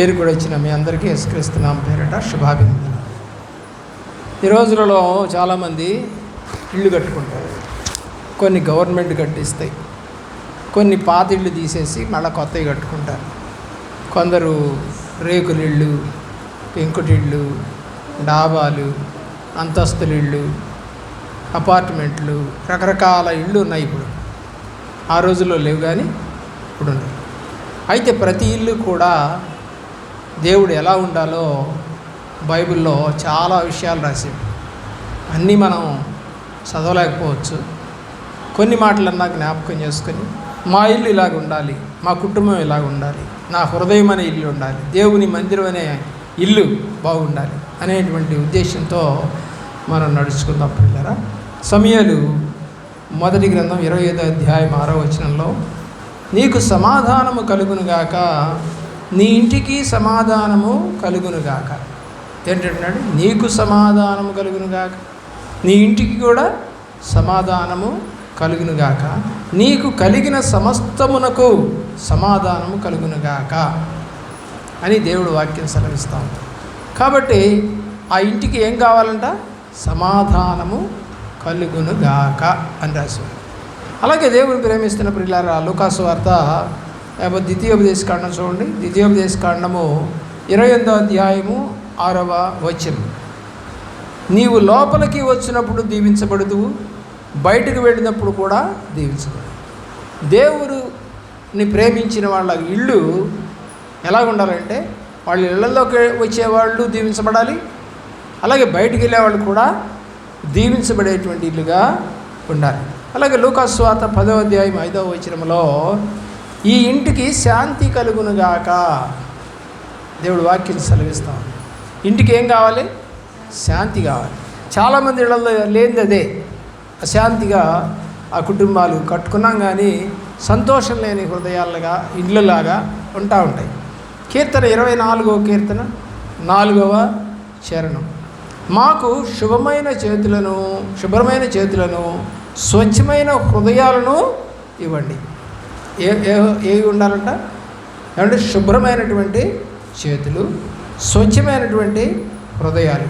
పేరు కూడా వచ్చిన మీ అందరికీ యేసుక్రీస్తున్నాం పేరిట శుభాభినందన ఈ రోజులలో చాలామంది ఇళ్ళు కట్టుకుంటారు. కొన్ని గవర్నమెంట్ కట్టిస్తాయి. కొన్ని పాత ఇళ్ళు తీసేసి మళ్ళీ కొత్తవి కట్టుకుంటారు. కొందరు రేకులిళ్ళు పెంకుటిళ్ళు డాబాలు అంతస్తులిళ్ళు అపార్ట్మెంట్లు రకరకాల ఇళ్ళు ఉన్నాయి ఇప్పుడు. ఆ రోజుల్లో లేవు కానీ ఇప్పుడు ఉన్నాయి. అయితే ప్రతి ఇల్లు కూడా దేవుడు ఎలా ఉండాలో బైబిల్లో చాలా విషయాలు రాశాడు. అన్నీ మనం చదవలేకపోవచ్చు. కొన్ని మాటలన్నా జ్ఞాపకం చేసుకొని మా ఇల్లు ఇలాగ ఉండాలి మా కుటుంబం ఇలాగ ఉండాలి నా హృదయం అనే ఇల్లు ఉండాలి దేవుని మందిరం అనే ఇల్లు బాగుండాలి అనేటువంటి ఉద్దేశంతో మనం నడుచుకుందాం పిల్లరా. సమయాలు మొదటి గ్రంథం ఇరవై ఐదో అధ్యాయం ఆరో వచనంలో నీకు సమాధానము కలుగునుగాక నీ ఇంటికి సమాధానము కలుగునుగాక. ఏంటంటున్నాడు? నీకు సమాధానము కలుగునుగాక. నీ ఇంటికి కూడా సమాధానము కలుగునుగాక. నీకు కలిగిన సమస్తమునకు సమాధానము కలుగునుగాక అని దేవుడు వాక్యం సెలవిస్తాం కాబట్టి ఆ ఇంటికి ఏం కావాలంట? సమాధానము కలుగునుగాక అని రాసి అలాగే దేవుడు ప్రేమిస్తున్న ప్రియులారా లూకాసు వార్త లేకపోతే ద్వితీయోపదేశ కాండం చూడండి. ద్వితీయోపదేశ కాండము ఇరవై ఎనిమిదో అధ్యాయము ఆరవ వచనం. నీవు లోపలికి వచ్చినప్పుడు దీవించబడుదువు బయటకు వెళ్ళినప్పుడు కూడా దీవించబడదు దేవుడుని ప్రేమించిన వాళ్ళ ఇళ్ళు ఎలా ఉండాలంటే వాళ్ళ ఇళ్ళలోకి వచ్చేవాళ్ళు దీవించబడాలి అలాగే బయటికి వెళ్ళేవాళ్ళు కూడా దీవించబడేటువంటి ఇల్లుగా ఉండాలి. అలాగే లూకాస్వాత పదవ అధ్యాయం ఐదవ వచనంలో ఈ ఇంటికి శాంతి కలుగునుగాక. దేవుడు వాక్యం సెలవిస్తాం ఇంటికి ఏం కావాలి? శాంతి కావాలి. చాలామంది ఇళ్ళలో లేనిది అదే. అశాంతిగా ఆ కుటుంబాలు కట్టుకున్నాం కానీ సంతోషం లేని హృదయాలుగా ఇండ్లలాగా ఉంటా ఉంటాయి. కీర్తన ఇరవై నాలుగవ కీర్తన నాలుగవ చరణం. మాకు శుభమైన చేతులను శుభ్రమైన చేతులను స్వచ్ఛమైన హృదయాలను ఇవ్వండి. ఏ ఏవి ఉండాలంట? ఏమంటే శుభ్రమైనటువంటి చేతులు స్వచ్ఛమైనటువంటి హృదయాలు.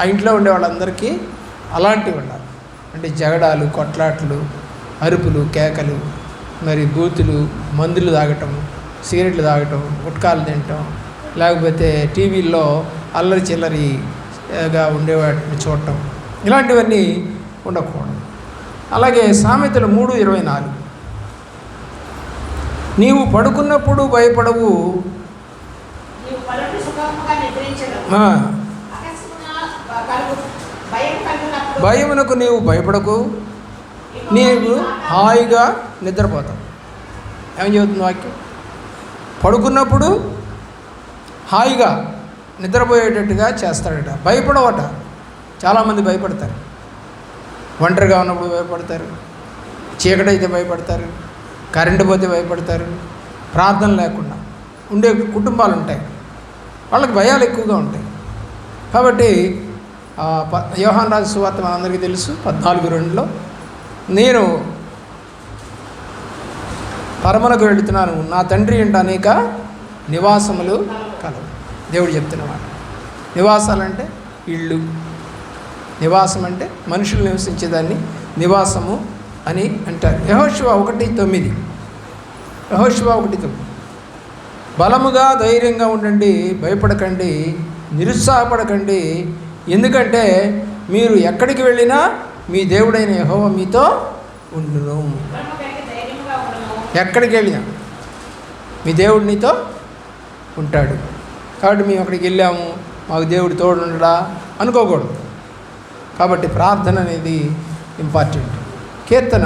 ఆ ఇంట్లో ఉండే వాళ్ళందరికీ అలాంటివి ఉండాలి. అంటే జగడాలు కొట్లాట్లు అరుపులు కేకలు మరి బూతులు మందులు తాగటం సిగరెట్లు తాగటం గుట్కాలు తినటం లేకపోతే టీవీల్లో అల్లరి చిల్లరిగా ఉండేవాటిని చూడటం ఇలాంటివన్నీ ఉండకూడదు. అలాగే సామెతలు మూడు ఇరవై నాలుగు. నీవు పడుకున్నప్పుడు భయపడవు. భయమునకు నీవు భయపడకు. నీవు హాయిగా నిద్రపోతావు. ఏం చెబుతుంది వాక్యం? పడుకున్నప్పుడు హాయిగా నిద్రపోయేటట్టుగా చేస్తాడట. భయపడవట. చాలామంది భయపడతారు. ఒంటరిగా ఉన్నప్పుడు భయపడతారు. చీకటి అయితే భయపడతారు. కరెంటు పోతే భయపడతారు ప్రార్థన లేకుండా ఉండే కుటుంబాలు ఉంటాయి. వాళ్ళకి భయాలు ఎక్కువగా ఉంటాయి. కాబట్టి యోహాన్ రాజు సువార్త మనందరికీ తెలుసు. పద్నాలుగు రెండులో నేను పరమలకు వెళుతున్నాను. నా తండ్రి ఇంట అనేక నివాసములు కలవు. దేవుడు చెప్తున్నమాట. నివాసాలంటే ఇళ్ళు. నివాసం అంటే మనుషులు నివసించేదాన్ని. నివాసము అని అంటారు. యహోశివ ఒకటి తొమ్మిది. యహోశివ ఒకటి తొమ్మిది. బలముగా ధైర్యంగా ఉండండి భయపడకండి నిరుత్సాహపడకండి. ఎందుకంటే మీరు ఎక్కడికి వెళ్ళినా మీ దేవుడైన యహోవ మీతో ఉండును. ఎక్కడికి వెళ్ళినా మీ దేవుడు నీతో ఉంటాడు. కాబట్టి మేము అక్కడికి వెళ్ళాము. మాకు దేవుడు తోడు ఉండడా అనుకోకూడదు. కాబట్టి ప్రార్థన అనేది ఇంపార్టెంట్. కీర్తన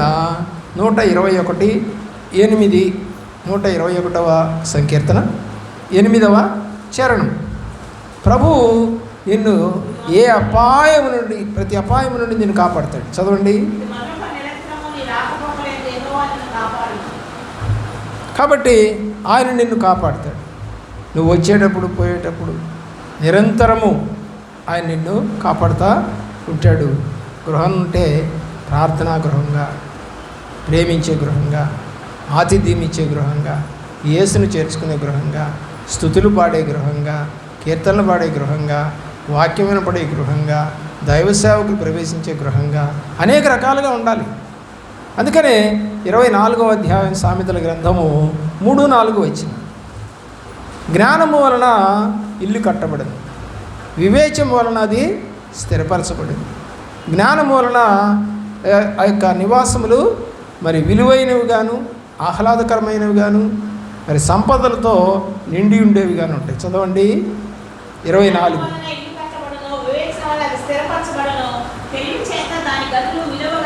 నూట ఇరవై ఒకటి ఎనిమిది నూట ఇరవై ఒకటవ సంకీర్తన ఎనిమిదవ చరణం. ప్రభు నిన్ను ఏ అపాయం నుండి ప్రతి అపాయం నుండి నిన్ను కాపాడతాడు. చదవండి. కాబట్టి ఆయన నిన్ను కాపాడుతాడు. నువ్వు వచ్చేటప్పుడు పోయేటప్పుడు నిరంతరము ఆయన నిన్ను కాపాడుతూ ఉంటాడు. గృహం ఉంటే ప్రార్థనా గృహంగా ప్రేమించే గృహంగా ఆతిథ్యం ఇచ్చే గృహంగా యేసును చేర్చుకునే గృహంగా స్థుతులు పాడే గృహంగా కీర్తనలు పాడే గృహంగా వాక్యం వినపడే గృహంగా దైవ సేవకులు ప్రవేశించే గృహంగా అనేక రకాలుగా ఉండాలి. అందుకనే ఇరవై నాలుగవ అధ్యాయం సామెతల గ్రంథము మూడు నాలుగు వచ్చింది. జ్ఞానము వలన ఇల్లు కట్టబడింది. వివేచం వలన అది స్థిరపరచబడింది. జ్ఞానం వలన ఆ, యొక్క నివాసములు మరి విలువైనవి గాను ఆహ్లాదకరమైనవి గాను మరి సంపదలతో నిండి ఉండేవి గాను ఉంటాయి. చదవండి. ఇరవై నాలుగు.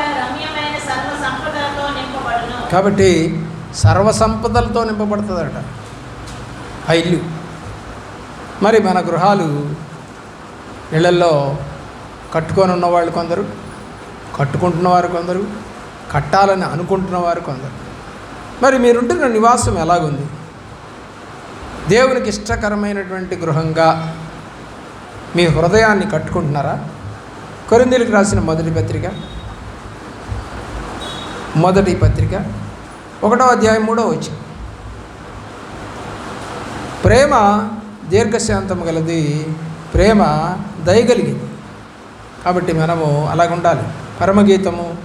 రమ్యమైన సర్వ సంపదలతో. కాబట్టి నింపబడుతుందట. ఆ ఇల్లు. మరి మన గృహాలు ఇళ్ళల్లో కట్టుకొని ఉన్నవాళ్ళు కొందరు. కట్టుకుంటున్న వారు కొందరు కట్టాలని అనుకుంటున్న వారు కొందరు. మరి మీరుంటున్న నివాసం ఎలాగుంది? దేవునికి ఇష్టకరమైనటువంటి గృహంగా మీ హృదయాన్ని కట్టుకుంటున్నారా? కొరిందీలకు రాసిన మొదటి పత్రిక మొదటి పత్రిక ఒకటో అధ్యాయం మూడో వచ్చి ప్రేమ దీర్ఘశాంతం గలది ప్రేమ దయగలిగింది. కాబట్టి మనము అలాగుండాలి. ఉండాలి పరమగీతము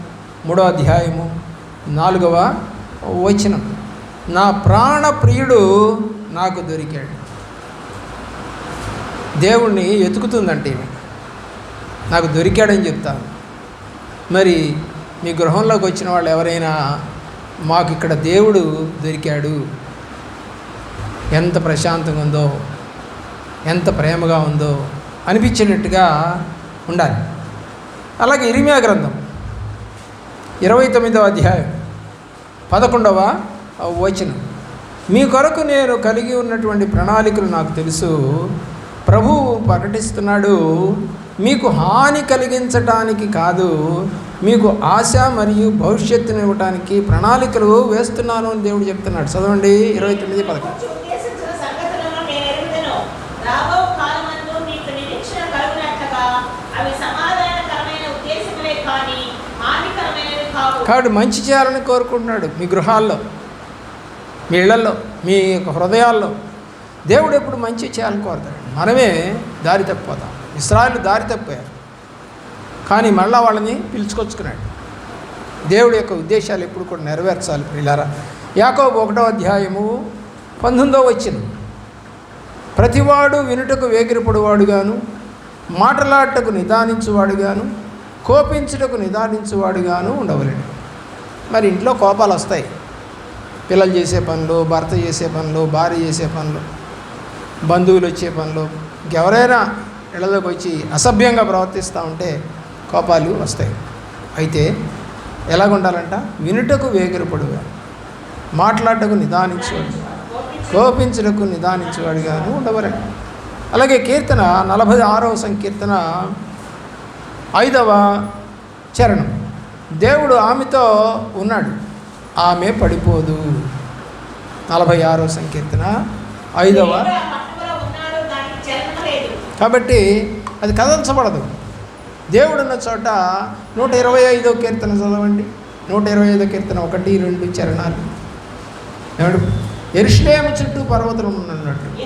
మూడో అధ్యాయము నాలుగవ వచనం. నా ప్రాణ ప్రియుడు నాకు దొరికాడు. దేవుణ్ణి ఎతుకుతుందంటే నాకు దొరికాడని చెప్తాను. మరి మీ గృహంలోకి వచ్చిన వాళ్ళు ఎవరైనా మాకు ఇక్కడ దేవుడు దొరికాడు. ఎంత ప్రశాంతంగా ఉందో ఎంత ప్రేమగా ఉందో అనిపించినట్టుగా ఉండాలి. అలాగే ఇరిమియా గ్రంథం. ఇరవై తొమ్మిదవ అధ్యాయం పదకొండవ వచనం. మీ కొరకు నేను కలిగి ఉన్నటువంటి ప్రణాళికలు నాకు తెలుసు. ప్రభువు ప్రకటిస్తున్నాడు మీకు హాని కలిగించటానికి కాదు మీకు ఆశ మరియు భవిష్యత్తును ఇవ్వటానికి ప్రణాళికలు వేస్తున్నాను అని దేవుడు చెప్తున్నాడు. చదవండి ఇరవై తొమ్మిది పదకొండు. కాబట్టి మంచి చేయాలని కోరుకుంటున్నాడు మీ గృహాల్లో మీ ఇళ్ళలో మీ యొక్క హృదయాల్లో. దేవుడు ఎప్పుడు మంచి చేయాలని కోరుతాడు. మనమే దారి తప్పిపోతాం. ఇస్రాయలు దారి తప్పారు. కానీ మళ్ళా వాళ్ళని పిలుచుకొచ్చుకున్నాడు. దేవుడి యొక్క ఉద్దేశాలు ఎప్పుడు కూడా నెరవేర్చాలి ప్రియులారా. యాకోబు ఒకటో అధ్యాయము పంతొమ్మిదో వచ్చింది ప్రతివాడు వినుటకు వేగిరపడువాడుగాను మాటలాటకు నిదానించువాడుగాను కోపించుటకు నిదానించువాడుగాను ఉండవలేడు మరి ఇంట్లో కోపాలు వస్తాయి. పిల్లలు చేసే పనులు భర్త చేసే పనులు భార్య చేసే పనులు బంధువులు వచ్చే పనులు ఇంకెవరైనా ఇళ్ళలోకి వచ్చి అసభ్యంగా ప్రవర్తిస్తూ ఉంటే కోపాలు వస్తాయి. అయితే ఎలాగుండాలంట? వినుటకు వేగిరపడుగా మాట్లాడటకు నిదానించేవాడు కోపించుటకు నిదానించేవాడుగాను ఉండవరండి అలాగే కీర్తన నలభై ఆరవ సంకీర్తన ఐదవ చరణం. దేవుడు ఆమెతో ఉన్నాడు. ఆమె పడిపోదు. నలభై ఆరవ సంకీర్తన ఐదవ కాబట్టి అది కదల్చబడదు. దేవుడున్న చోట నూట ఇరవై ఐదో కీర్తన చదవండి. నూట ఇరవై ఐదో కీర్తన ఒకటి రెండు చరణాలు. ఏమంటే ఎరుషులేము చుట్టూ పర్వతం ఉన్నట్టు.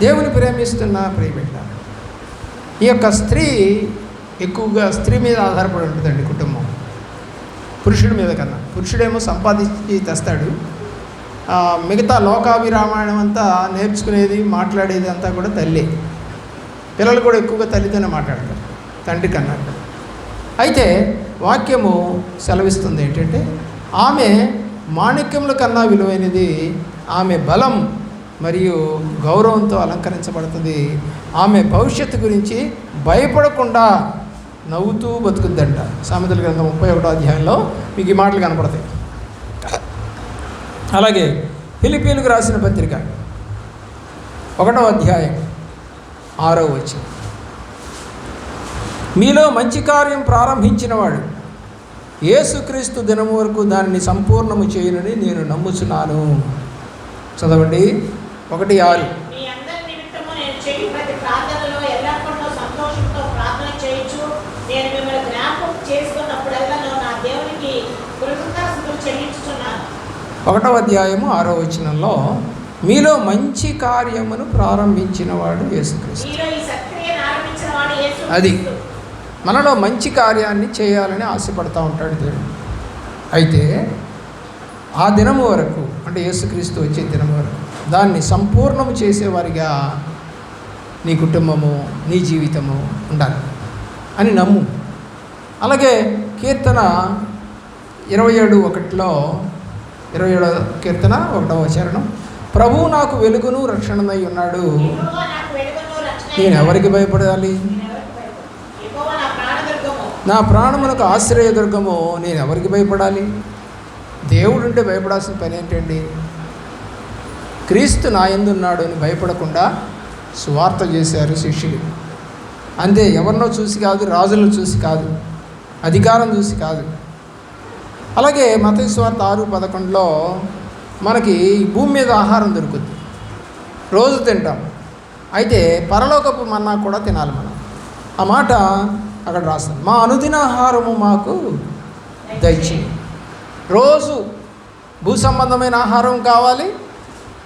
దేవుని ప్రేమిస్తున్న ప్రేమిట ఈ యొక్క స్త్రీ ఎక్కువగా స్త్రీ మీద ఆధారపడి ఉంటుందండి కుటుంబం. పురుషుడి మీద కన్నా. పురుషుడేమో సంపాదించి తెస్తాడు. మిగతా మిగతా లోకాభిరామాయణం అంతా నేర్చుకునేది మాట్లాడేది అంతా కూడా తల్లి. పిల్లలు కూడా ఎక్కువగా తల్లితోనే మాట్లాడతారు తండ్రి కన్నా. అయితే వాక్యము సెలవిస్తుంది ఏంటంటే ఆమె మాణిక్యముల కన్నా విలువైనది ఆమె బలం మరియు గౌరవంతో అలంకరించబడుతుంది. ఆమె భవిష్యత్తు గురించి భయపడకుండా నవ్వుతూ బతుకుద్దంట. సామెతల గ్రంథం ముప్పై ఒకటో అధ్యాయంలో మీకు ఈ మాటలు కనపడతాయి. అలాగే ఫిలిపీన్కు రాసిన పత్రిక ఒకటో అధ్యాయం ఆరో వచ్చి మీలో మంచి కార్యం ప్రారంభించినవాడు యేసుక్రీస్తు దినం వరకు దానిని సంపూర్ణము చేయనని నేను నమ్ముచున్నాను. చదవండి. ఒకటి ఆరు. ఒకటవ అధ్యాయము ఆరో వచనంలో మీలో మంచి కార్యమును ప్రారంభించిన వాడు యేసుక్రీస్తు. అది. మనలో మంచి కార్యాన్ని చేయాలని ఆశపడతా ఉంటాడు దేవుడు. అయితే ఆ దినము వరకు అంటే యేసుక్రీస్తు వచ్చే దినం వరకు దాన్ని సంపూర్ణము చేసేవారిగా నీ కుటుంబము నీ జీవితము ఉండాలి అని నమ్ము. అలాగే కీర్తన ఇరవై ఏడు ఒకటిలో ఇరవై ఏడో కీర్తన ఒకటవ చరణం ప్రభువు నాకు వెలుగును రక్షణమై ఉన్నాడు. నేను ఎవరికి భయపడాలి నేను ఎవరికి భయపడను. యెహోవా నా ప్రాణదుర్గము. నా ప్రాణమునకు ఆశ్రయదుర్గము నేను ఎవరికి భయపడాలి? దేవుడు ఉంటే భయపడాల్సిన పని ఏంటండి? క్రీస్తు నా ఎందున్నాడు అని భయపడకుండా సువార్త చేశారు శిష్యులు. అంతే ఎవరినో చూసి కాదు రాజులను చూసి కాదు అధికారం చూసి కాదు. అలాగే మత స్వార్థ ఆరు పదకొండులో మనకి భూమి మీద ఆహారం దొరుకుతుంది రోజు తింటాం. అయితే పరలోకపు మన్నా కూడా తినాలి మనం. ఆ మాట అక్కడ రాస్తాం మా అనుదిన ఆహారము మాకు దయచేయి. రోజు భూ సంబంధమైన ఆహారం కావాలి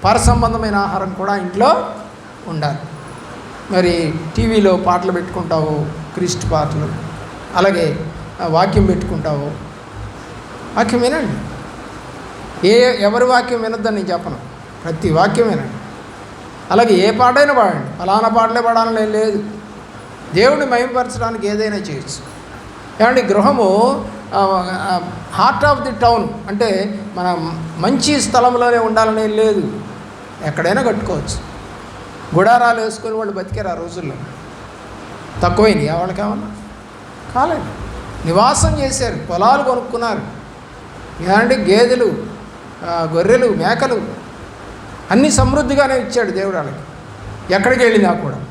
పర సంబంధమైన ఆహారం కూడా ఇంట్లో ఉండాలి. మరి టీవీలో పాటలు పెట్టుకుంటావు క్రిస్ట్ పాటలు అలాగే వాక్యం పెట్టుకుంటావు. వాక్యం వినండి. ఏ ఎవరి వాక్యం వినొద్దని నేను చెప్పను. ప్రతి వాక్యం వినండి. అలాగే ఏ పాటైనా పాడండి. ఫలానా పాటలే పాడాలని లేదు. దేవుడిని మహిమపరచడానికి ఏదైనా చేయొచ్చు. ఏమండి గృహము హార్ట్ ఆఫ్ ది టౌన్ అంటే మన మంచి స్థలంలోనే ఉండాలని లేదు. ఎక్కడైనా కట్టుకోవచ్చు. గుడారాలు వేసుకొని వాళ్ళు బతికారు ఆ రోజుల్లో. తక్కువైంది. వాళ్ళకి ఏమన్నా? కాలేదు. నివాసం చేశారు. పొలాలు కొనుక్కున్నారు. ఏమంటే గేదెలు గొర్రెలు మేకలు అన్నీ సమృద్ధిగానే ఇచ్చాడు దేవుడు వాళ్ళకి. ఎక్కడికి వెళ్ళినా కూడా.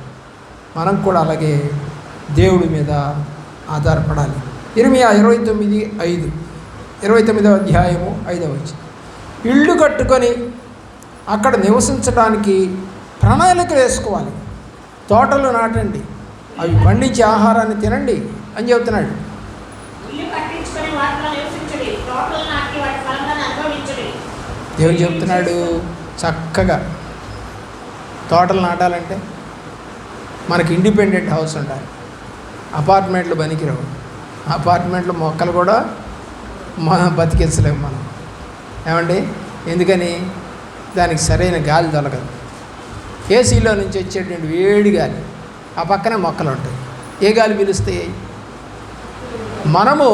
మనం కూడా అలాగే దేవుడి మీద ఆధారపడాలి. ఇరవై ఇరవై తొమ్మిది ఐదు. ఇరవై తొమ్మిదవ అధ్యాయము ఐదవ ఇళ్ళు కట్టుకొని అక్కడ నివసించడానికి ప్రణాళిక వేసుకోవాలి. తోటలు నాటండి. అవి పండించే ఆహారాన్ని తినండి అని చెబుతున్నాడు. ఇల్లు దేవుడు చెప్తున్నాడు చక్కగా. తోటలు నాటాలంటే మనకి ఇండిపెండెంట్ హౌస్ ఉండాలి అపార్ట్మెంట్లు పనికిరావు. అపార్ట్మెంట్లో మొక్కలు కూడా మనం బతికించలేము మనం. ఏమండి? ఎందుకని? దానికి సరైన గాలి దొరకదు ఏసీలో నుంచి వచ్చేటువంటి వేడి గాలి ఆ పక్కనే మొక్కలు ఉంటాయి. ఏ గాలి పిలుస్తాయి? మనము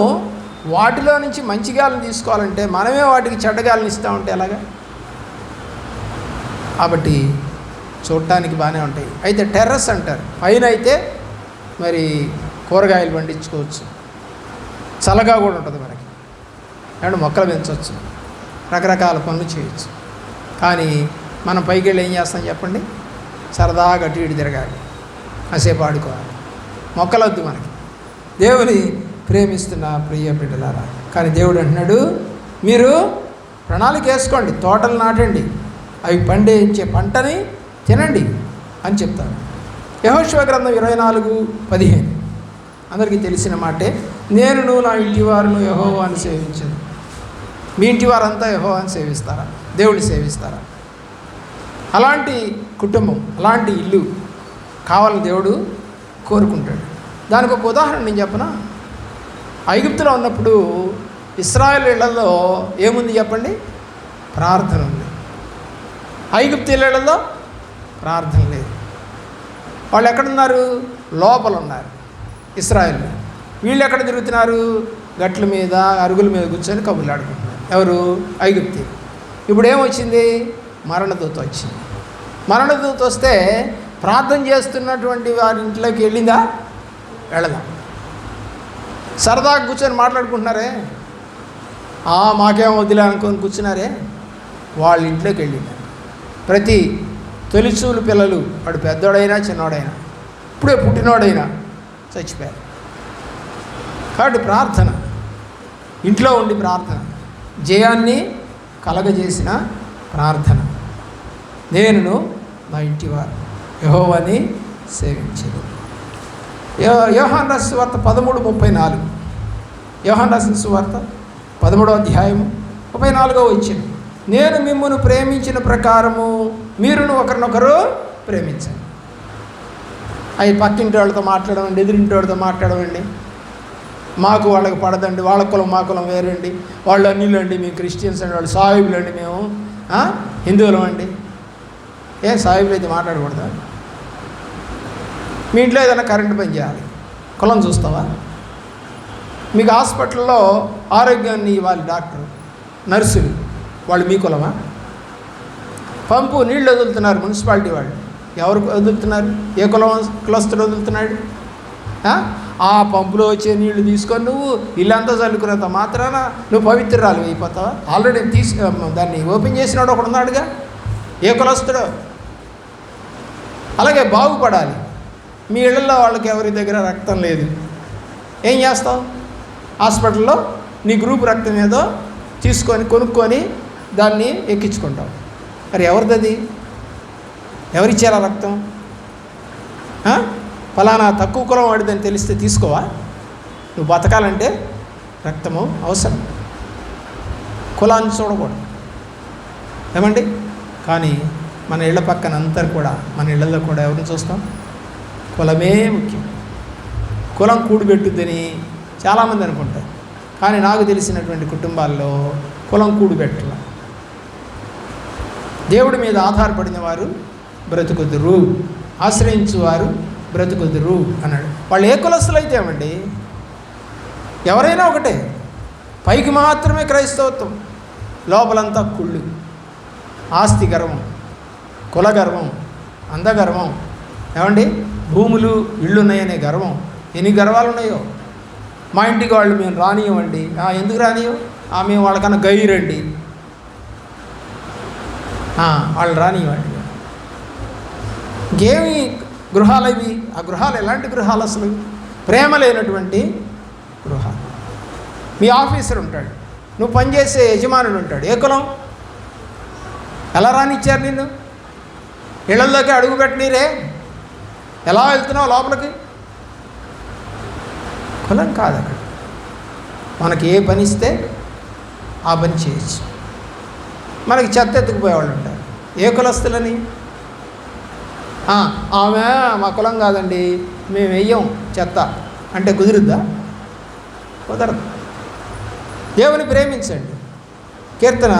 వాటిలో నుంచి మంచి గాలిని తీసుకోవాలంటే మనమే వాటికి చెడ్డ గాలిని ఇస్తూ ఉంటే ఎలాగా? కాబట్టి చూడటానికి బాగానే ఉంటాయి. అయితే టెర్రస్ అంటారు. పైన అయితే మరి కూరగాయలు పండించుకోవచ్చు. చల్లగా కూడా ఉంటుంది మనకి. అండ్ మొక్కలు పెంచవచ్చు రకరకాల పనులు చేయొచ్చు. కానీ మనం పైకి వెళ్ళి ఏం చేస్తాం చెప్పండి? సరదాగా అటు ఇటు తిరగాలి. కాసేపు ఆడుకోవాలి. మొక్కలొద్దు మనకి. దేవుని ప్రేమిస్తున్న ప్రియ బిడ్డలారా కానీ దేవుడు అంటున్నాడు మీరు ప్రణాళిక వేసుకోండి తోటలు నాటండి. అవి పండించే పంటని తినండి అని చెప్తాడు యహోశివ గ్రంథం ఇరవై నాలుగు పదిహేను. అందరికీ తెలిసిన మాటే నేను నా ఇంటి వారును యహోవాన్ని సేవించను. మీ ఇంటి వారంతా యహోవాన్ని సేవిస్తారా? దేవుడిని సేవిస్తారా? అలాంటి కుటుంబం అలాంటి ఇల్లు కావాలని దేవుడు కోరుకుంటాడు. దానికి ఒక ఉదాహరణ నేను చెప్పనా? ఐగుప్తులో ఉన్నప్పుడు ఇస్రాయల్ ఇళ్ళలో ఏముంది చెప్పండి? ప్రార్థన ఉంది. ఐగుప్తు ఇళ్ళలో ప్రార్థన లేదు. వాళ్ళు ఎక్కడున్నారు? లోపల ఉన్నారు ఇస్రాయల్ వీళ్ళు ఎక్కడ తిరుగుతున్నారు? గట్ల మీద అరుగుల మీద కూర్చొని కబుర్లు ఆడుకుంటున్నారు. ఎవరు? ఐగుప్తి. ఇప్పుడు ఏమొచ్చింది? మరణదూత వచ్చింది. మరణదూత వస్తే ప్రార్థన చేస్తున్నటువంటి వారి ఇంట్లోకి వెళ్ళిందా? వెళదాం సరదాగా కూర్చొని మాట్లాడుకుంటున్నారే? మాకేం వదిలే అనుకొని కూర్చున్నారే? వాళ్ళ ఇంట్లోకి వెళ్ళింది? ప్రతి తొలిచూలు పిల్లలు. వాడు పెద్దోడైనా చిన్నోడైనా. ఇప్పుడే పుట్టినోడైనా చచ్చిపోయారు. కాబట్టి ప్రార్థన. ఇంట్లో ఉండి ప్రార్థన. జయాన్ని కలగజేసిన ప్రార్థన. నేను నా ఇంటి వారు. యహోవాని సేవించేది యో- యోహాన్ రాసిన సువార్త పదమూడు ముప్పై నాలుగు. యోహాన్ రాసిన సువార్త పదమూడో అధ్యాయము ముప్పై నాలుగో వచ్చింది. నేను మిమ్మల్ని ప్రేమించిన ప్రకారము మీరును ఒకరినొకరు ప్రేమించండి. అవి పక్కింటి వాళ్ళతో మాట్లాడమండి ఎదురింటి వాళ్ళతో మాట్లాడమండి మాకు వాళ్ళకి పడదండి వాళ్ళ కులం మా కులం వేరండి. వాళ్ళు అన్నిలు అండి మేము క్రిస్టియన్స్ అండి వాళ్ళు సాహిబులు అండి మేము. హిందువులం అండి. ఏ సాహిబులు అయితే మాట్లాడకూడదా? మీ ఇంట్లో ఏదైనా కరెంటు పని చేయాలి. కులం చూస్తావా? మీకు హాస్పిటల్లో ఆరోగ్యాన్ని ఇవ్వాలి డాక్టర్ నర్సులు. వాళ్ళు మీ కులమా? పంపు నీళ్ళు వదులుతున్నారు మున్సిపాలిటీ వాళ్ళు. ఎవరు వదులుతున్నారు? ఏ కులం కులస్తుడు వదులుతున్నాడు? ఆ? ఆ పంపులో వచ్చే నీళ్ళు తీసుకొని నువ్వు ఇల్లంతా చల్లుకున్నంత మాత్రాన నువ్వు పవిత్రాలు అయిపోతావా? ఆల్రెడీ తీసి దాన్ని ఓపెన్ చేసినాడు ఒకడు ఉన్నాడుగా. ఏ కులస్తుడో. అలాగే బాగుపడాలి. మీ ఇళ్ళల్లో వాళ్ళకి ఎవరి దగ్గర రక్తం లేదు. ఏం చేస్తావు? హాస్పిటల్లో నీ గ్రూప్ రక్తం ఏదో తీసుకొని కొనుక్కొని దాన్ని ఎక్కించుకుంటావు. మరి ఎవరిది ఎవరిచ్చారా రక్తం? ఫలానా తక్కువ కులం వాడిదని తెలిస్తే తీసుకోవా? నువ్వు బతకాలంటే రక్తము అవసరం. కులాన్ని చూడకూడదు. ఏమండి? కానీ మన ఇళ్ళ పక్కన అంతా కూడా మన ఇళ్ళల్లో కూడా ఎవరిని చూస్తాం? కులమే ముఖ్యం. కులం కూడుబెట్టుద్దని చాలామంది అనుకుంటారు. కానీ నాకు తెలిసినటువంటి కుటుంబాల్లో కులం కూడుబెట్టల దేవుడి మీద ఆధారపడిన వారు బ్రతుకుదురు. ఆశ్రయించువారు బ్రతుకుదురు అన్నాడు. వాళ్ళు ఏ కులస్తులు అయితే ఏమండి ఎవరైనా ఒకటే. పైకి మాత్రమే క్రైస్తవత్వం. లోపలంతా కుళ్ళు. ఆస్తి గర్వం కుల గర్వం అందగర్వం. ఏమండి? భూములు ఇళ్ళు ఉన్నాయనే గర్వం. ఎన్ని గర్వాలు ఉన్నాయో మా ఇంటికి వాళ్ళు మేము రానియమండి. ఎందుకు రానియం? "ఆ, మేము వాళ్ళకన్నా గైరండి. వాళ్ళు రానివ్వండి ఇంకేమి గృహాలు ఇవి? ఆ గృహాలు ఎలాంటి గృహాలు అసలు? ప్రేమ లేనటువంటి గృహాలు. మీ ఆఫీసర్ ఉంటాడు. నువ్వు పనిచేసే యజమానుడు ఉంటాడు. ఏ కులం? ఎలా రానిచ్చారు నిన్ను? ఇళ్ళల్లోకి అడుగు పెట్టనీరే. ఎలా వెళ్తున్నావు లోపలికి? కులం కాదు అక్కడ మనకి ఏ పని ఇస్తే ఆ పని చేయొచ్చు. మనకి చెత్త ఎత్తుకుపోయేవాళ్ళు ఉంటారు. ఏ కులస్తులని? ఆమె మా కులం కాదండి మేము వెయ్యం చెత్త. అంటే కుదురుద్దా? కుదరదు. దేవుని ప్రేమించండి. కీర్తన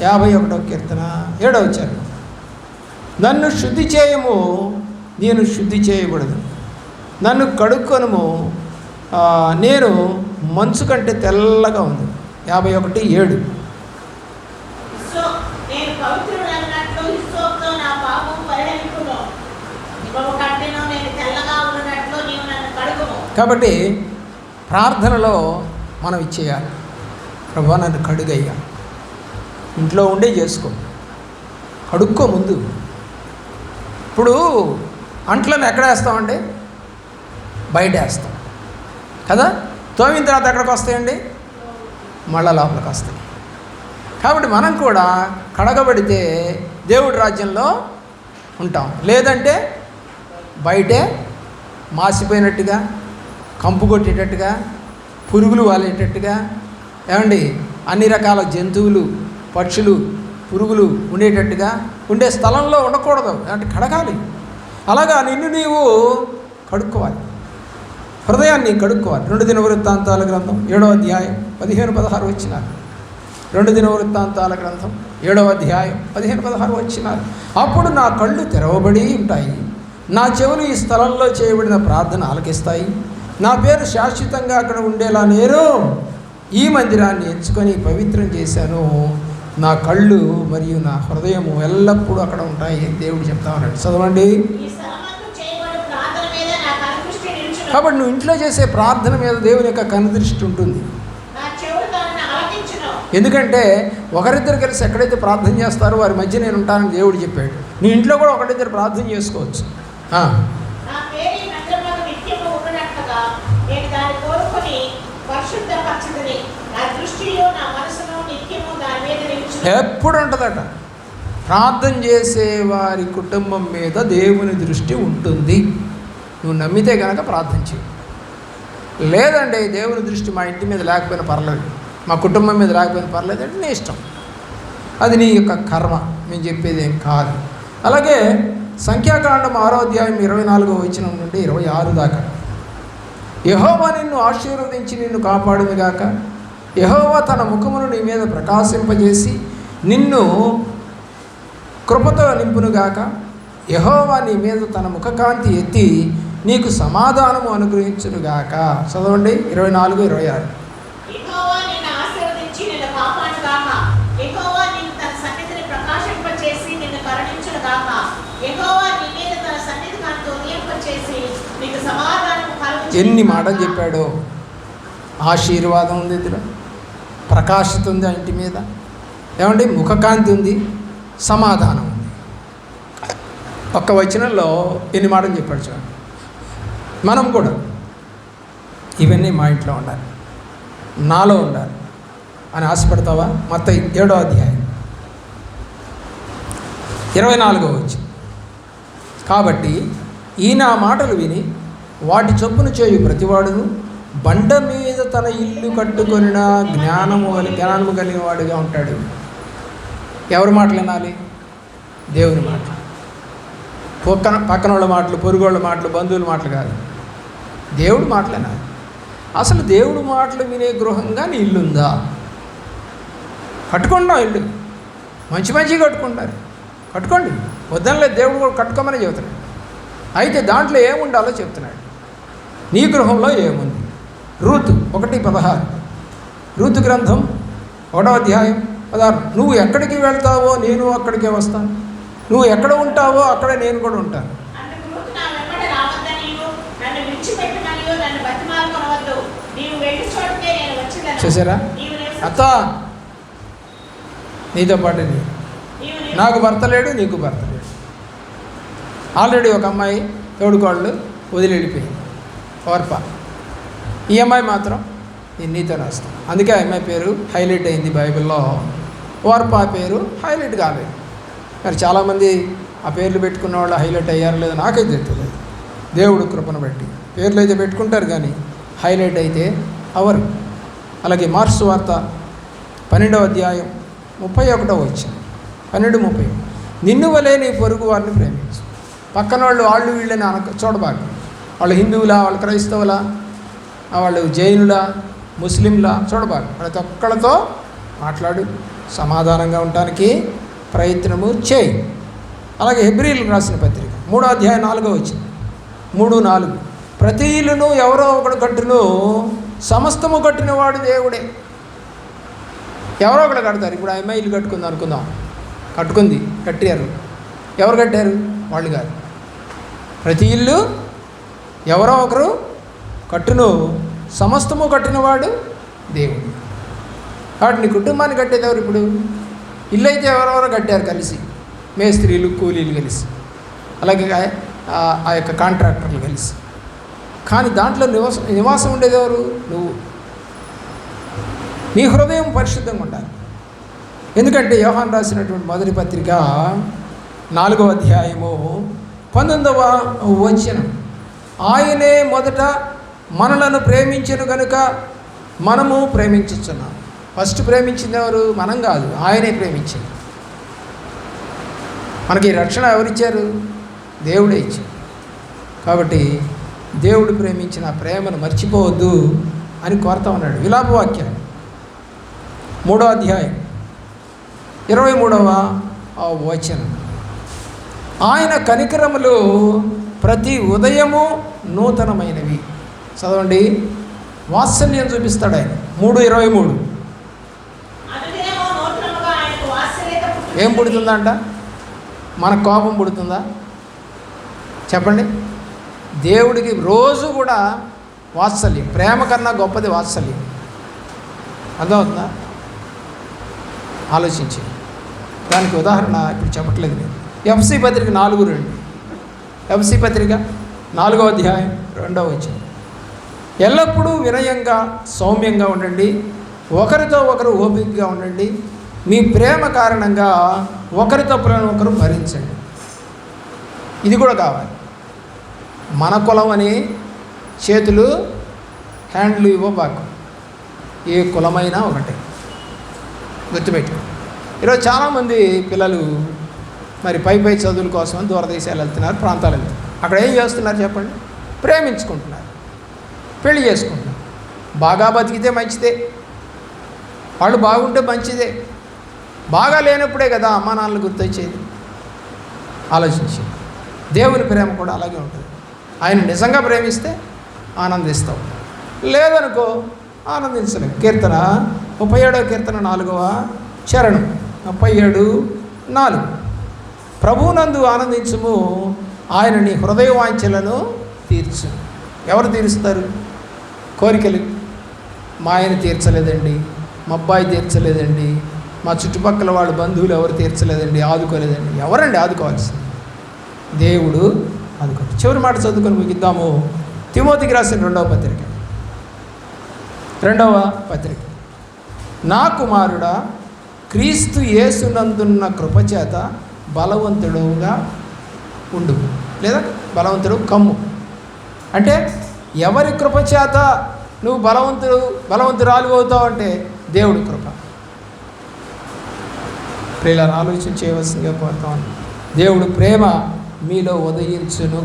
యాభై ఒకటో కీర్తన ఏడవ వచ్చారు నన్ను శుద్ధి చేయము నేను శుద్ధి చేయకూడదు. నన్ను కడుక్కొనము నేను మంచు కంటే తెల్లగా ఉంది. యాభై ఒకటి ఏడు. నా పాపం పరిహరించును కంటేనో నేను తెల్లగా ఉన్నట్లు నీవు నన్ను కడుగుము. కాబట్టి ప్రార్థనలో మనం ఇచ్చేయాలి. ప్రభా నన్ను కడుగయ్యా. ఇంట్లో ఉండే చేసుకో. కడుక్కో ముందు. ఇప్పుడు అంట్లను ఎక్కడ వేస్తామండి బయట వేస్తాం. కదా? తోమిన తర్వాత ఎక్కడికి వస్తాయండి? మళ్ళా లోపలికి వస్తాయి. కాబట్టి మనం కూడా కడగబడితే దేవుడి రాజ్యంలో ఉంటాం. లేదంటే బయటే మాసిపోయినట్టుగా కంపు కొట్టేటట్టుగా పురుగులు వాలేటట్టుగా ఏమండి అన్ని రకాల జంతువులు పక్షులు పురుగులు ఉండేటట్టుగా ఉండే స్థలంలో ఉండకూడదు. అంటే కడగాలి. అలాగా నిన్ను నీవు కడుక్కోవాలి. హృదయాన్ని కడుక్కోవాలి. రెండు దిన వృత్తాంతాల గ్రంథం ఏడో అధ్యాయం పదిహేను పదహారు వచ్చినారు రెండు దిన వృత్తాంతాల గ్రంథం ఏడవ అధ్యాయం పదిహేను పదహారు వచ్చినారు. అప్పుడు నా కళ్ళు తెరవబడి ఉంటాయి. నా చెవులు ఈ స్థలంలో చేయబడిన ప్రార్థన ఆలకిస్తాయి. నా పేరు శాశ్వతంగా అక్కడ ఉండేలా నేను ఈ మందిరాన్ని ఎంచుకొని పవిత్రం చేశాను. నా కళ్ళు మరియు నా హృదయము ఎల్లప్పుడూ అక్కడ ఉంటాయి దేవుడు చెప్తా ఉన్నాడు. చదవండి. కాబట్టి నువ్వు ఇంట్లో చేసే ప్రార్థన మీద దేవుని యొక్క కనుదృష్టి ఉంటుంది నా చెవులు దానిని ఆలకించును ఎందుకంటే ఒకరిద్దరు కలిసి ఎక్కడైతే ప్రార్థన చేస్తారో వారి మధ్య నేను ఉంటానని దేవుడు చెప్పాడు. నీ ఇంట్లో కూడా ఒకరిద్దరు ప్రార్థన చేసుకోవచ్చు. ఎప్పుడు ఉంటుందట. ప్రార్థన చేసే వారి కుటుంబం మీద దేవుని దృష్టి ఉంటుంది. నువ్వు నమ్మితే కనుక ప్రార్థన చేయి. లేదండి దేవుని దృష్టి మా ఇంటి మీద లేకపోయినా పర్లేదు. మా కుటుంబం మీద రాకపోయినా పర్లేదు అంటే నీ ఇష్టం. అది నీ యొక్క కర్మ. మేము చెప్పేది ఏం కాదు. అలాగే సంఖ్యాకాండం ఆరో అధ్యాయం ఇరవై నాలుగో వచ్చిన నుండి ఇరవై ఆరు దాకా. యహోవా నిన్ను ఆశీర్వదించి నిన్ను కాపాడునుగాక యహోవా తన ముఖమును నీ మీద ప్రకాశింపజేసి నిన్ను కృపతో నింపునుగాక యహోవా నీ మీద తన ముఖకాంతి ఎత్తి నీకు సమాధానము అనుగ్రహించునుగాక చదవండి. ఇరవై నాలుగు ఇరవై ఆరు యెహోవా నిన్ను ఆశీర్వదించి నిన్ను కాపాడుగాక యెహోవా నిన్ను తన సన్నిధిని ప్రకాశింపచేసి నిన్ను కరుణించునుగాక యెహోవా నీ మీద తన సన్నిధి కాంతి ఉదయింపచేసి నీకు సమాధానము కలుగు ఎన్ని మాటలు చెప్పాడో. ఆశీర్వాదం ఉంది ఇందులో. ప్రకాశిత ఉంది ఆ ఇంటి మీద. ఏమండి? ముఖకాంతి ఉంది. సమాధానం ఉంది. ఒక్క వచనంలో ఎన్ని మాటలు చెప్పాడు చూడండి. మనం కూడా ఇవన్నీ మా ఇంట్లో ఉండాలి. నాలో ఉండాలి. అని ఆశపడతావా? మొత్తం ఏడో అధ్యాయం. ఇరవై నాలుగో వచ్చి కాబట్టి ఈయన మాటలు విని వాటి చొప్పున చేయు ప్రతివాడును. బండ మీద తన ఇల్లు కట్టుకొనిన జ్ఞానము అని జ్ఞానము కలిగిన వాడిగా ఉంటాడు. ఎవరి మాటలు వినాలి? దేవుని మాటలు. పక్కన పక్కన వాళ్ళ మాటలు పొరుగోళ్ళ మాటలు బంధువుల మాటలు కాదు. దేవుడి మాటలు వినాలి. అసలు దేవుడు మాటలు వినే గృహంగా నీ ఇల్లుందా కట్టుకుంటాం ఇల్లు. మంచి మంచిగా కట్టుకుంటారు కట్టుకోండి. వద్దనలేదు దేవుడు కూడా కట్టుకోమని చెబుతున్నాడు. అయితే దాంట్లో ఏముండాలో చెప్తున్నాడు నీ గృహంలో ఏముంది? రూతు ఒకటి పదహారు. రూతు గ్రంథం ఒకటో అధ్యాయం పదహారు. నువ్వు ఎక్కడికి వెళ్తావో నేను అక్కడికే వస్తాను. నువ్వు ఎక్కడ ఉంటావో అక్కడే నేను కూడా ఉంటాను. చూసారా? అత్త! నీతో పాటు నాకు భర్త లేడు నీకు భర్త లేడు. ఆల్రెడీ ఒక అమ్మాయి తోడుకోళ్ళు వదిలి వెళ్ళిపోయింది ఓర్ప ఈ అమ్మాయి మాత్రం నేను నీతో రాస్తాను అందుకే ఈఎంఐ అమ్మాయి పేరు హైలైట్ అయింది బైబిల్లో. ఓర్ప పేరు హైలైట్ కాలేదు మరి చాలామంది ఆ పేర్లు పెట్టుకున్న వాళ్ళు హైలైట్ అయ్యారో లేదో నాకైతే తెలియదు దేవుడు కృపను బట్టి. పేర్లు అయితే పెట్టుకుంటారు కానీ హైలైట్ అయితే అవరు. అలాగే మార్స్ వార్త పన్నెండవ అధ్యాయం ముప్పై ఒకటో వచ్చింది పన్నెండు ముప్పై. నిన్ను వలే నీ పొరుగు వారిని ప్రేమించు. పక్కన వాళ్ళు వాళ్ళు వీళ్ళని అనక చూడబాకు. వాళ్ళు హిందువులా వాళ్ళు క్రైస్తవులా వాళ్ళు జైనులా ముస్లింలా చూడబాకు ప్రతి ఒక్కళ్ళతో మాట్లాడు సమాధానంగా ఉండటానికి ప్రయత్నము చేయి. అలాగే హెబ్రిల్ రాసిన పత్రిక మూడో అధ్యాయం నాలుగో వచ్చింది మూడు నాలుగు. ప్రతి ఇల్లును ఎవరో ఒకడు కట్టును సమస్తము కట్టినవాడు దేవుడే. ఎవరో ఒకడు కడతారు. ఇప్పుడు అమ్మాయి ఇల్లు కట్టుకుంది అనుకుందాం. కట్టుకుంది కట్టారు. ఎవరు కట్టారు? వాళ్ళు కాదు. ప్రతి ఇల్లు ఎవరో ఒకరు కట్టును సమస్తము కట్టినవాడు దేవుడు. కాబట్టి నీ కుటుంబాన్ని కట్టేది ఎవరు ఇప్పుడు? ఇల్లు అయితే ఎవరెవరో కట్టారు కలిసి. మేస్త్రీలు కూలీలు కలిసి. అలాగే ఆ- యొక్క కాంట్రాక్టర్లు కలిసి. కానీ దాంట్లో నివాసం నివాసం ఉండేది ఎవరు? నువ్వు. నీ హృదయం పరిశుద్ధంగా ఉండాలి. ఎందుకంటే యోహాన్ రాసినటువంటి మొదటి పత్రిక నాలుగవ అధ్యాయము పంతొమ్మిదవ వచనం. ఆయనే మొదట మనలను ప్రేమించను కనుక మనము ప్రేమించుచున్నాం. ఫస్ట్ ప్రేమించింది ఎవరు? మనం కాదు. ఆయనే ప్రేమించింది. మనకి ఈ రక్షణ ఎవరిచ్చారు? దేవుడే ఇచ్చారు. కాబట్టి దేవుడు ప్రేమించిన ప్రేమను మర్చిపోవద్దు అని కోరుతా ఉన్నాడు. విలాపవాక్యాన్ని మూడో అధ్యాయం. ఇరవై మూడవ ఆ వచనం. ఆయన కనికరములు ప్రతి ఉదయము నూతనమైనవి. చదవండి. వాత్సల్యం చూపిస్తాడు ఆయన. మూడు ఇరవై మూడు. ఏం పుడుతుందంట? మన కోపం పుడుతుందా? చెప్పండి. దేవుడికి రోజు కూడా వాత్సల్యం. ప్రేమ కన్నా గొప్పది వాత్సల్యం. అర్థమవుతుందా? ఆలోచించి దానికి ఉదాహరణ ఇప్పుడు చెప్పట్లేదు నేను. ఎఫ్సి పత్రిక నాలుగు రెండు. ఎఫ్సి పత్రిక నాలుగో అధ్యాయం రెండవ వచ్చింది ఎల్లప్పుడూ వినయంగా సౌమ్యంగా ఉండండి. ఒకరితో ఒకరు ఓపికగా ఉండండి. మీ ప్రేమ కారణంగా ఒకరి తప్పులను ఒకరు భరించండి. ఇది కూడా కావాలి. మన కులం అని చేతులు హ్యాండ్లు ఇవ్వబాకు. ఏ కులమైనా ఒకటే. గుర్తుపెట్టు ఈరోజు చాలామంది పిల్లలు మరి పై పై చదువుల కోసం దూరదేశాలు వెళ్తున్నారు ప్రాంతాలు వెళ్తున్నారు. అక్కడ ఏం చేస్తున్నారు చెప్పండి? ప్రేమించుకుంటున్నారు. పెళ్ళి చేసుకుంటున్నారు. బాగా బతికితే మంచిదే. వాళ్ళు బాగుంటే మంచిదే. బాగా లేనప్పుడే కదా అమ్మా నాన్నలు గుర్తొచ్చేది. ఆలోచించి దేవుని ప్రేమ కూడా అలాగే ఉంటుంది. ఆయన నిజంగా ప్రేమిస్తే ఆనందిస్తావు లేదనుకో ఆనందించలేవు కీర్తన ముప్పై ఏడవ కీర్తన నాలుగవ చరణం. ముప్పై ఏడు నాలుగు. ప్రభువునందు ఆనందించుము. ఆయన నీ హృదయ వాంఛలను తీర్చు. ఎవరు తీరుస్తారు? కోరికలు. మా ఆయన తీర్చలేదండి. మా అబ్బాయి తీర్చలేదండి. మా చుట్టుపక్కల వాళ్ళ బంధువులు ఎవరు తీర్చలేదండి. ఆదుకోలేదండి. ఎవరండి ఆదుకోవాల్సింది? దేవుడు ఆదుకో చివరి మాట చదువుకొని ముగిద్దాము. తిమోతికి రాసిన రెండవ పత్రిక. రెండవ పత్రిక. నా కుమారుడా క్రీస్తు యేసునందున్న కృపచేత బలవంతుడుగా ఉండు. లేదా బలవంతుడు కమ్ము. అంటే ఎవరి కృపచేత నువ్వు బలవంతుడు బలవంతురాలు అవుతావు అంటే దేవుడి కృప. ప్రియులను ఆలోచన చేయవలసిందిగా కోరుతాను దేవుడు ప్రేమ మీలో ఉదయించును.